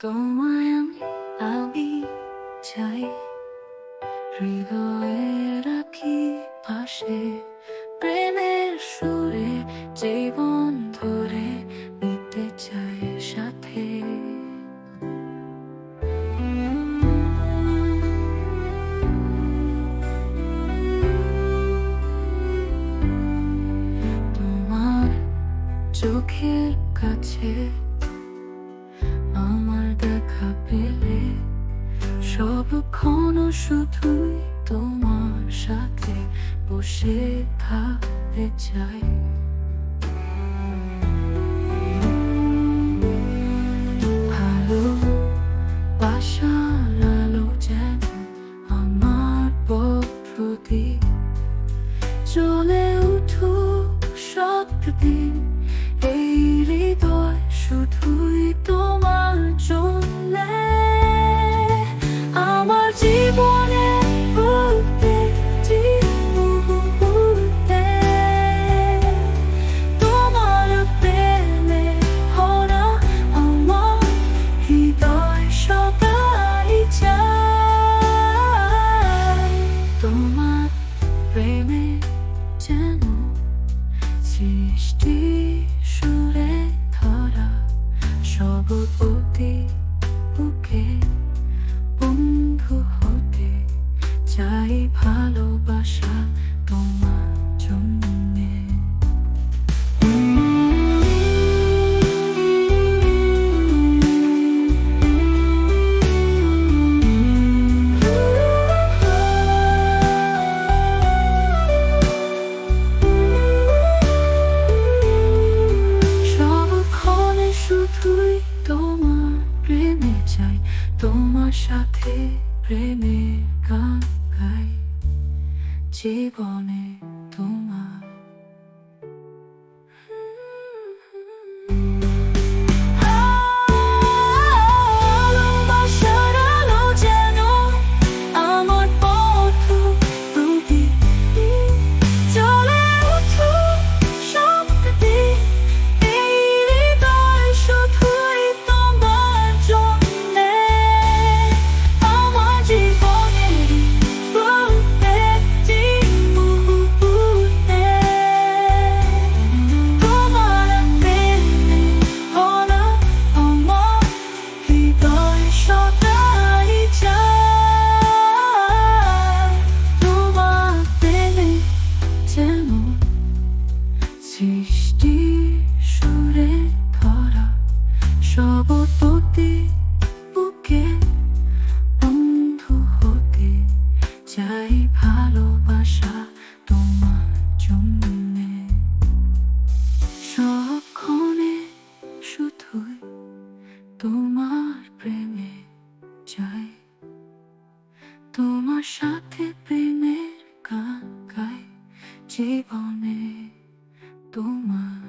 তোমায় আমি চাই হৃদয়ে রাখি পাশে প্রেমের সুরে জীবন ধরে নিতে চাই সাথে তোমার চোখের কাছে সবক্ষণ শুধুই তোমার সাথে বসে থাকতে চাই। যেন আমার প্রতি চলে উঠুক এই সৃষ্টি সুরে ধরা সব শুধুই তোমার প্রেমে চাই তোমার সাথে প্রেমে গান গাই। জীবনে তোমার চাই ভালোবাসা তোমার জন্যে। সবক্ষণে শুধুই তোমার প্রেমে চাই। তোমার সাথে প্রেমের গান গাই জীবনে তোমার